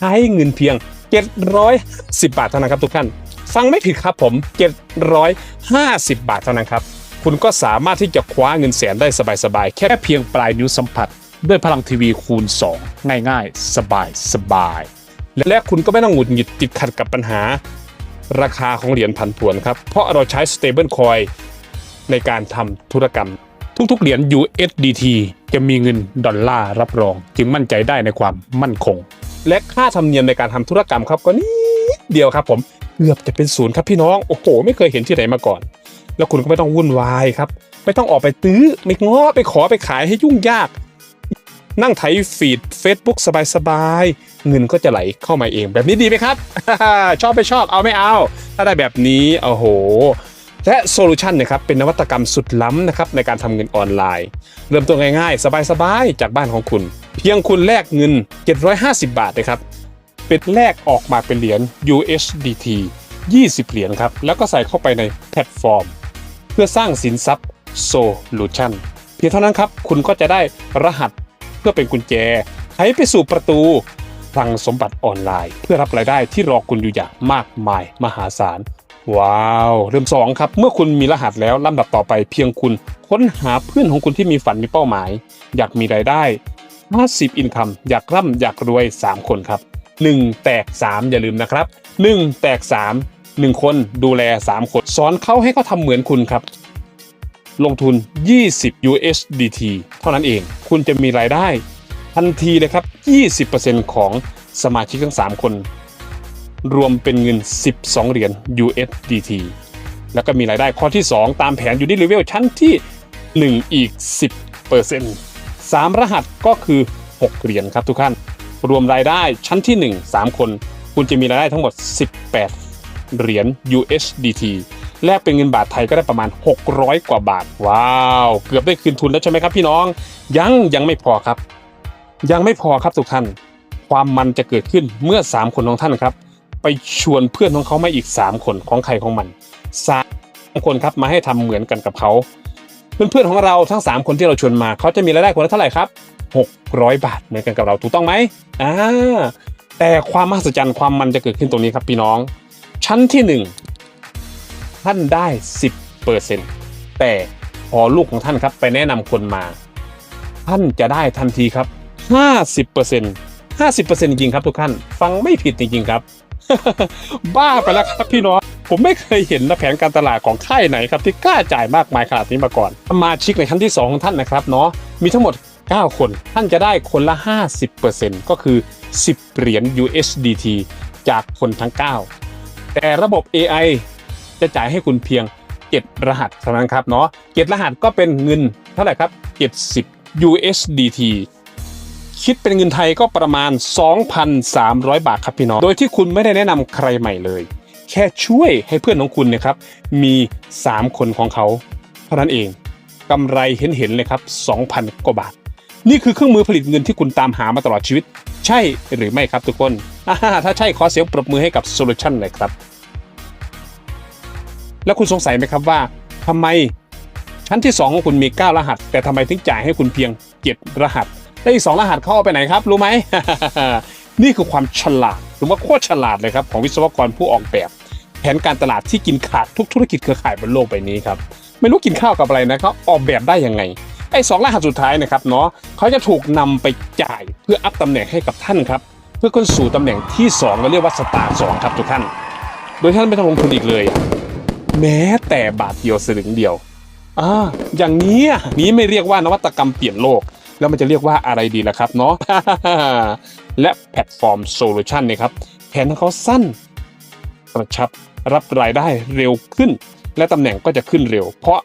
ใช้เงินเพียง 710 บาทเท่านั้นครับทุกท่าน ฟังไม่ผิดครับผม 750 บาทเท่านั้นครับ คุณก็สามารถที่จะคว้าเงินแสนได้สบายๆ แค่เพียงปลายนิ้วสัมผัส ด้วยพลังทีวีคูณ 2 ง่ายๆ สบายสบาย และคุณก็ไม่ต้องหงุดหงิดติดขัดกับปัญหา ราคาของเหรียญผันผวนครับ เพราะเราใช้ stable coin ในการทำธุรกรรมทุกๆ เหรียญ USDT จะมีเงินดอลลาร์รับรอง จึงมั่นใจได้ในความมั่นคง และค่าธรรมเนียมในการทำธุรกรรมครับก็นิดเดียวครับ ผมเกือบจะเป็นศูนย์ครับพี่น้องโอ้โห ไม่เคยเห็นที่ไหนมาก่อน แล้วคุณก็ไม่ต้องวุ่นวายครับ ไม่ต้องออกไปตื้อไม่ง้อไปขอไปขายให้ยุ่งยาก นั่งไถฟีด Facebook สบายๆเงินก็จะไหลเข้ามาเองแบบนี้ดีไหมครับ ชอบไม่ชอบเอาไม่เอา ถ้าได้แบบนี้โอ้โห และโซลูชันนะครับเป็นนวัตกรรมสุดล้ำนะครับในการทำเงินออนไลน์ เริ่มต้นง่ายๆ สบายๆ จากบ้านของคุณ เพียงคุณแลกเงิน 750 บาทนะครับเป็นแลกออกมาเป็นเหรียญ USDT 20 เหรียญครับแล้วก็ใส่เข้าไปในแพลตฟอร์ม เพื่อสร้างสินทรัพย์ Solution เพียงเท่านั้นครับคุณก็จะได้รหัสเพื่อเป็นกุญแจไขไปสู่ประตูพลังสมบัติออนไลน์ เพื่อรับรายได้ที่รอคุณอยู่อย่างมากมายมหาศาล ว้าวเริ่มสองครับ เมื่อคุณมีรหัสแล้วลำดับต่อไปเพียงคุณค้นหาเพื่อนของคุณที่มีฝันมีเป้าหมาย อยากมีรายได้ 50 income อยากร่ำอยากรวย 3 คนครับ 1 แตก 3 อย่าลืมนะครับ 1 แตก 3 1 คนดูแล 3 คน สอนเขาให้เขาทำเหมือนคุณครับ ลงทุน 20 USDT เท่านั้นเอง คุณจะมีรายได้ ทันทีเลยครับ 20%ของสมาชิกทั้ง 3 คน รวมเป็นเงิน 12 เหรียญ USDT แล้วก็มีรายได้ข้อที่ 2 ตามแผนอยู่ที่เลเวลชั้นที่ 1 อีก 10% 3 รหัสก็คือ 6 เหรียญครับทุกท่าน รวมรายได้ชั้นที่ 1 3 คน คุณจะมีรายได้ทั้งหมด 18 เหรียญ USDT แลกเป็นเงินบาทไทยก็ได้ประมาณ 600 กว่าบาท ว้าว เกือบได้คืนทุนแล้วใช่ไหมครับพี่น้อง ยังยังไม่พอครับ ยังไม่พอครับทุกท่าน ความมันจะเกิดขึ้นเมื่อ 3 คนของท่านครับ ไปชวนเพื่อนของเขามาอีก 3 คนของใครของมันสามคนครับมาให้ทำเหมือนกันกับเขาเพื่อนๆของเราทั้ง 3 คนที่เราชวนมาเขาจะมีรายได้คนละเท่าไหร่ครับ 600 บาทเหมือนกันกับเราถูกต้องไหมอ่าแต่ความมหัศจรรย์ความมันจะเกิดขึ้นตรงนี้ครับพี่น้อง ชั้นที่ 1 ท่านได้ 10%แต่พอลูกของท่านครับไปแนะนำคนมา ท่านจะได้ทันทีครับ 50% 50%จริงครับทุกท่าน ฟังไม่ผิดจริงๆครับ บ้าไปแล้วครับพี่น้องผมไม่เคยเห็นนะแผนการตลาดของค่ายไหนครับที่กล้าจ่ายมากมายขนาดนี้มาก่อนสมาชิกในชั้นที่ 2 ของท่านนะครับเนาะมีทั้งหมด 9 คน ท่านจะได้คนละ 50%ก็คือ 10 เหรียญ USDT จากคนทั้ง 9 แต่ระบบ AI จะจ่ายให้คุณเพียง 7 รหัสเท่านั้นครับเนาะ7รหัสก็เป็นเงินเท่าไหร่ครับ 70 USDT คิดเป็นเงินไทยก็ประมาณ 2,300 บาทครับพี่น้อง โดยที่คุณไม่ได้แนะนำใครใหม่เลย แค่ช่วยให้เพื่อนของคุณเนะครับ มี 3 คนของเขาเท่านั้นเองกำไรเห็นๆเลยครับ 2,000 กว่าบาท นี่คือเครื่องมือผลิตเงินที่คุณตามหามาตลอดชีวิต ใช่หรือไม่ครับทุกคนถ้าใช่ขอเสียงปรบมือให้กับโซลูชันเลยครับ แล้วคุณสงสัยไหมครับว่าทำไมชั้นที่ 2 ของคุณมี 9 รหัส แต่ทำไมถึงจ่ายให้คุณเพียง 7 รหัส แล้วอีก2รหัสเข้าไปไหนครับ รู้ไหม นี่คือความฉลาดหรือว่าโคตรฉลาดเลยครับ ของวิศวกรผู้ออกแบบ แผนการตลาดที่กินขาดทุกธุรกิจเครือข่ายบนโลกใบนี้ครับ ไม่รู้กินข้าวกับอะไรนะเขาออกแบบได้ยังไงไอ้สองรหัสสุดท้ายนะครับเนาะเขาจะถูกนำไปจ่ายเพื่ออัพตำแหน่งให้กับท่านครับ เพื่อขึ้นสู่ตำแหน่งที่2เราเรียกว่าสตาร์สองครับทุกท่าน โดยท่านไม่ต้องลงทุนอีกเลย แม้แต่บาทเดียวสลึงเดียวอ่าอย่างนี้นี้ไม่เรียกว่านวัตกรรมเปลี่ยนโลก แล้วมันจะเรียกว่าอะไรดีล่ะครับเนาะ และแพลตฟอร์มโซลูชันเนี่ยครับแผนของเขาสั้นกระชับรับรายได้เร็วขึ้น และตำแหน่งก็จะขึ้นเร็ว เพราะ